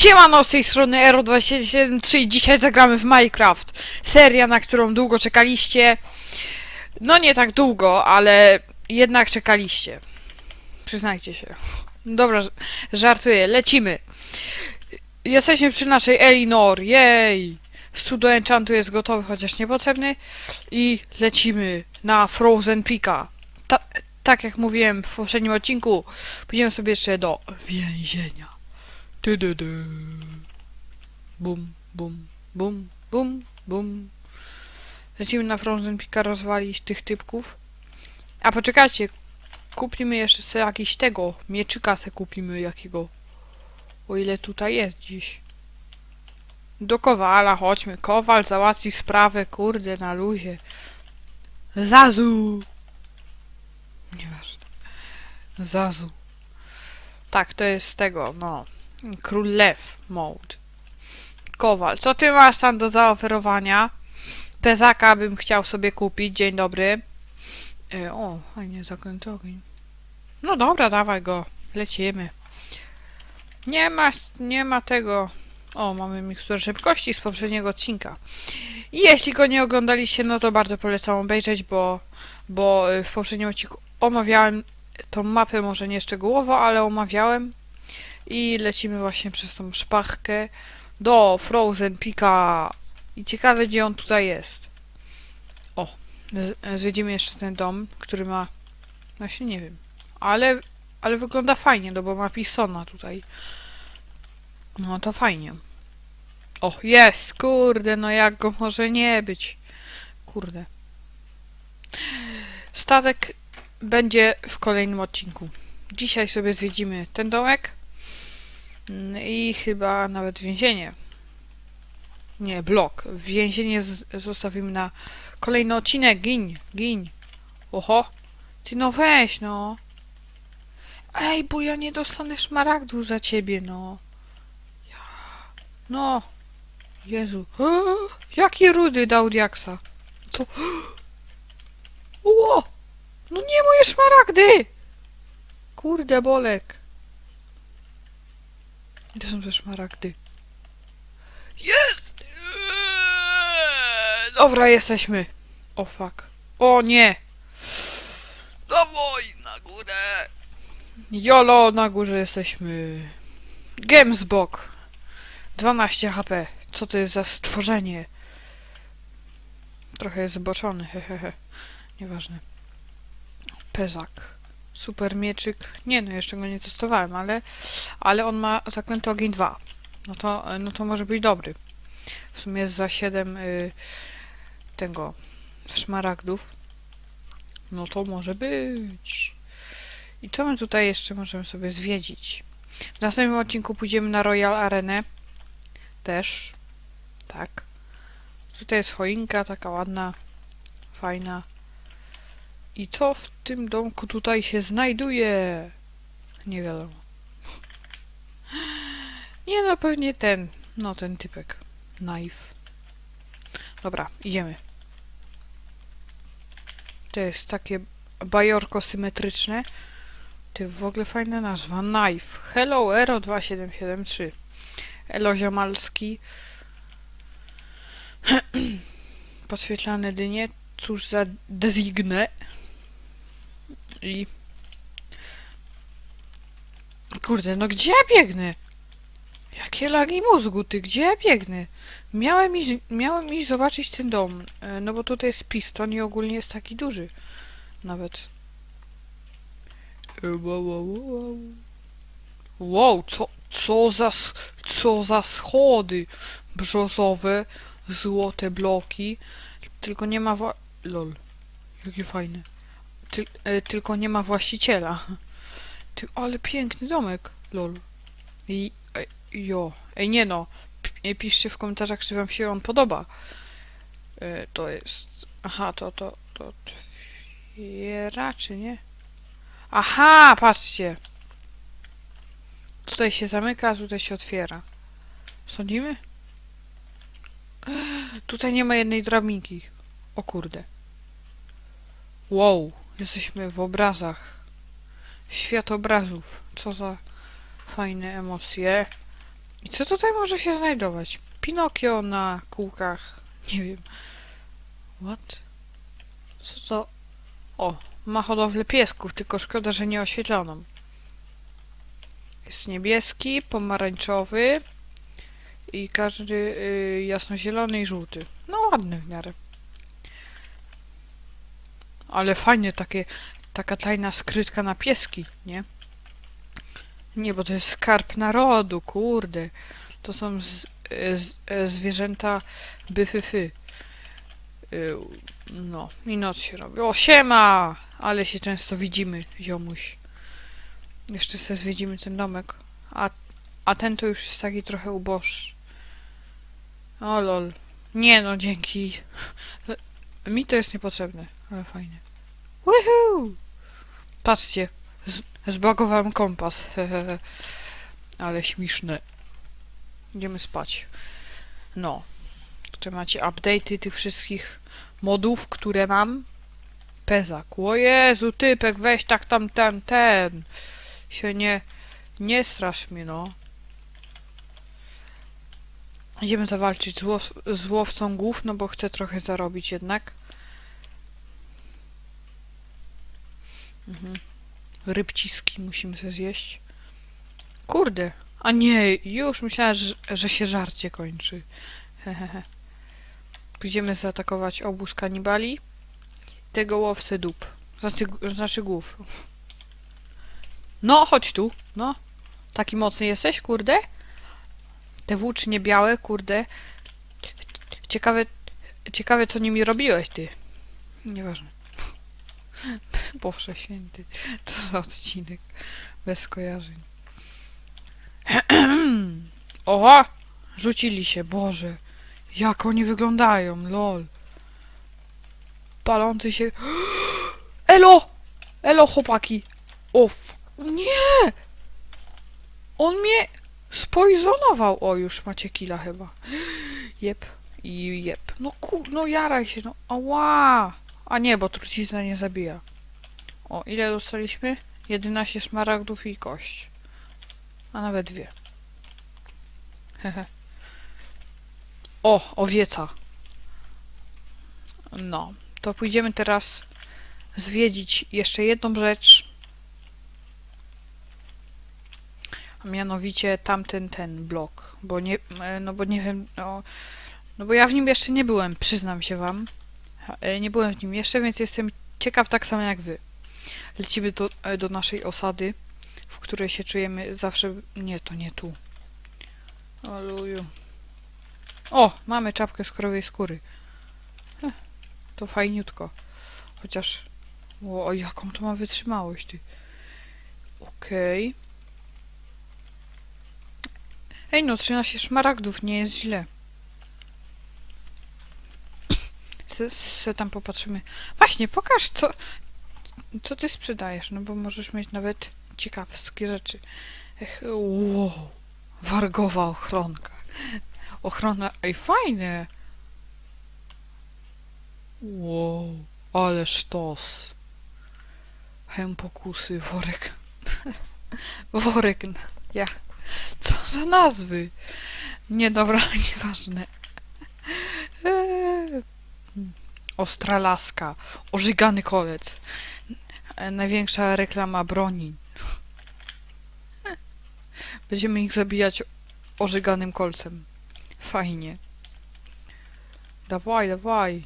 Siemano, z tej strony Ero273 i dzisiaj zagramy w Minecraft. Seria, na którą długo czekaliście. No nie tak długo, ale jednak czekaliście. Przyznajcie się. Dobra, żartuję, lecimy. Jesteśmy przy naszej Elinor, jej! Stół do enchantu jest gotowy, chociaż niepotrzebny. I lecimy na Frozen Pika. Ta, tak jak mówiłem w poprzednim odcinku, pójdziemy sobie jeszcze do więzienia. Du, du, du. Bum, bum, bum, bum, bum. Lecimy na Frozen Pika rozwalić tych typków. A poczekajcie, kupimy jeszcze sobie jakiś tego, mieczyka se kupimy jakiego. O ile tutaj jest dziś. Do Kowala chodźmy. Kowal załatwi sprawę, kurde, na luzie. Zazu! Nieważne. Zazu. Tak, to jest z tego, no. Król Lew mode. Kowal, co ty masz tam do zaoferowania? Pezaka bym chciał sobie kupić. Dzień dobry. E, o, fajnie, zakręty ogień. No dobra, dawaj go. Lecimy. Nie ma, nie ma tego. O, mamy miksturę szybkości z poprzedniego odcinka. I jeśli go nie oglądaliście, no to bardzo polecam obejrzeć, bo, bo y, w poprzednim odcinku omawiałem tą mapę, może nie szczegółowo, ale omawiałem. I lecimy właśnie przez tą szpachkę do Frozen Pika. I ciekawe, gdzie on tutaj jest. O, zwiedzimy jeszcze ten dom, który ma... Właśnie nie wiem. Ale, ale wygląda fajnie, no bo ma pisona tutaj. No to fajnie. O, jest! Kurde, no jak go może nie być? Kurde. Statek będzie w kolejnym odcinku. Dzisiaj sobie zwiedzimy ten domek. Mm, I chyba nawet więzienie. Nie, blok. Więzienie zostawimy na kolejny odcinek. Giń, giń. Oho. Ty no weź, no. Ej, bo ja nie dostanę szmaragdu za ciebie, no. No. Jezu. O, jaki rudy dał diaksa. Co? Ło! No nie moje szmaragdy! Kurde bolek. Gdzie są te szmaragdy? Jest! Eee, Dobra, jesteśmy. O fuck. O nie! Dawaj na górę! Jolo, na górze jesteśmy. Gemsbok. 12 HP. Co to jest za stworzenie? Trochę jest zboczony, hehehe. Nieważne. Pezak. Super mieczyk. Nie no, jeszcze go nie testowałem, ale, ale on ma zaklęty ogień 2. No to, no to może być dobry. W sumie jest za 7 y, tego szmaragdów. No to może być. I co my tutaj jeszcze możemy sobie zwiedzić? W następnym odcinku pójdziemy na Royal Arenę. Też. Tak. Tutaj jest choinka, taka ładna, fajna. I co w tym domku tutaj się znajduje? Nie wiadomo. Nie no, pewnie ten. No, ten typek. Knife. Dobra, idziemy. To jest takie bajorko symetryczne. Ty w ogóle fajna nazwa. Knife. Hello Ero 2773. Elo Ziomalski. Podświetlane dynie. Cóż za designę. I... Kurde, no gdzie ja biegnę? Jakie lagi mózgu, ty, gdzie ja biegnę? Miałem iść, miałem iść zobaczyć ten dom, e, no bo tutaj jest piston i ogólnie jest taki duży. Nawet. E, Wow, wow, wow. Wow, co, co za, co za schody brzozowe, złote bloki, tylko nie ma. Lol, jakie fajne. Ty, e, tylko nie ma właściciela. Ty, ale piękny domek, lol. I, e, jo, ej nie no, P- piszcie w komentarzach, czy wam się on podoba. E, to jest, aha, to, to, to otwiera, czy nie? Aha, patrzcie. Tutaj się zamyka, tutaj się otwiera. Sądzimy? Tutaj nie ma jednej drabinki. O kurde. Wow, jesteśmy w obrazach. Świat obrazów. Co za fajne emocje. I co tutaj może się znajdować? Pinokio na kółkach. Nie wiem. What? Co to? O, ma hodowlę piesków, tylko szkoda, że nie oświetloną. Jest niebieski, pomarańczowy i każdy y, jasnozielony i żółty. No ładny w miarę. Ale fajnie takie, taka tajna skrytka na pieski, nie? Nie, bo to jest skarb narodu, kurde. To są z, e, z, e, zwierzęta byfyfy. Y, No, i noc się robi. O, siema! Ale się często widzimy, ziomuś. Jeszcze sobie zwiedzimy ten domek. A, a ten to już jest taki trochę uboższy. O lol. Nie no, dzięki. Mi to jest niepotrzebne, ale fajnie. Woohoo! Patrzcie, zbagowałem kompas. ale śmieszne. Idziemy spać. No. Tutaj macie update'y tych wszystkich modów, które mam. Pezak. O Jezu, typek, weź tak tam ten, ten. Się nie, nie strasz mnie, no. Idziemy zawalczyć z, łow, z łowcą głów, no bo chcę trochę zarobić jednak. Mhm. Rybciski musimy sobie zjeść. Kurde. A nie, już myślałem, że, że się żarcie kończy. Hehehe. Pójdziemy zaatakować obóz kanibali. Tego łowcę dup. Znaczy, znaczy głów. No, chodź tu. No. Taki mocny jesteś, kurde? Te włócznie białe, kurde. Ciekawe, ciekawe co nimi robiłeś, ty. Nieważne. Boże święty. Co za odcinek. Bez skojarzeń. Oha! Rzucili się, Boże. Jak oni wyglądają, lol. Palący się... Elo! Elo, chłopaki! Uff. Nie! On mnie spojzonował. O, już macie killa chyba. Jep. I jep. No kur... No jaraj się, no. Ała! A nie, bo trucizna nie zabija. O, ile dostaliśmy? 11 smaragdów i kość. A nawet dwie. Hehe. O, owieca. No, to pójdziemy teraz zwiedzić jeszcze jedną rzecz. A mianowicie tamten ten blok, bo nie, e, no bo nie wiem, no, no bo ja w nim jeszcze nie byłem, przyznam się wam. E, Nie byłem w nim jeszcze, więc jestem ciekaw tak samo jak wy. Lecimy do, e, do naszej osady, w której się czujemy zawsze... Nie, to nie tu. Oluju. O, mamy czapkę z krowej skóry. Heh, to fajniutko. Chociaż... O, jaką to ma wytrzymałość, ty. Okej. Ej, no 13 szmaragdów, nie jest źle. Se, se tam popatrzymy. Właśnie, pokaż, co, co ty sprzedajesz, no bo możesz mieć nawet ciekawskie rzeczy. Ech, wow, wargowa ochronka. Ochrona, ej, fajne. Wow, ale sztos. Hem pokusy, worek. worek, ja. Co za nazwy? Nie, dobra, nieważne. Eee, Ostra laska, ożygany kolec. E, Największa reklama broni. Będziemy ich zabijać ożyganym kolcem. Fajnie. Dawaj, dawaj.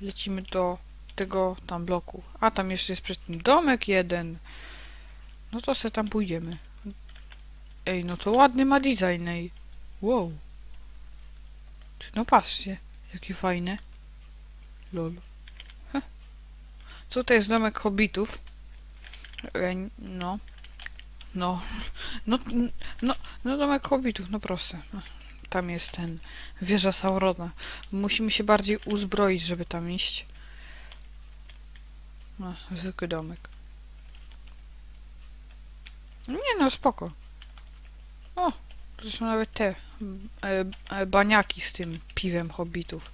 Lecimy do tego tam bloku. A tam jeszcze jest przed tym domek jeden. No to se tam pójdziemy. Ej, no to ładny ma design, ej. Wow. No patrzcie, jakie fajne. Lol. Heh. Tutaj jest domek hobbitów. Ej, no. No. No, no, no domek hobbitów, no proste. No, Tam jest ten wieża Saurona. Musimy się bardziej uzbroić, żeby tam iść. No, zwykły domek. Nie no, spoko. O, to są nawet te e, e, baniaki z tym piwem hobbitów.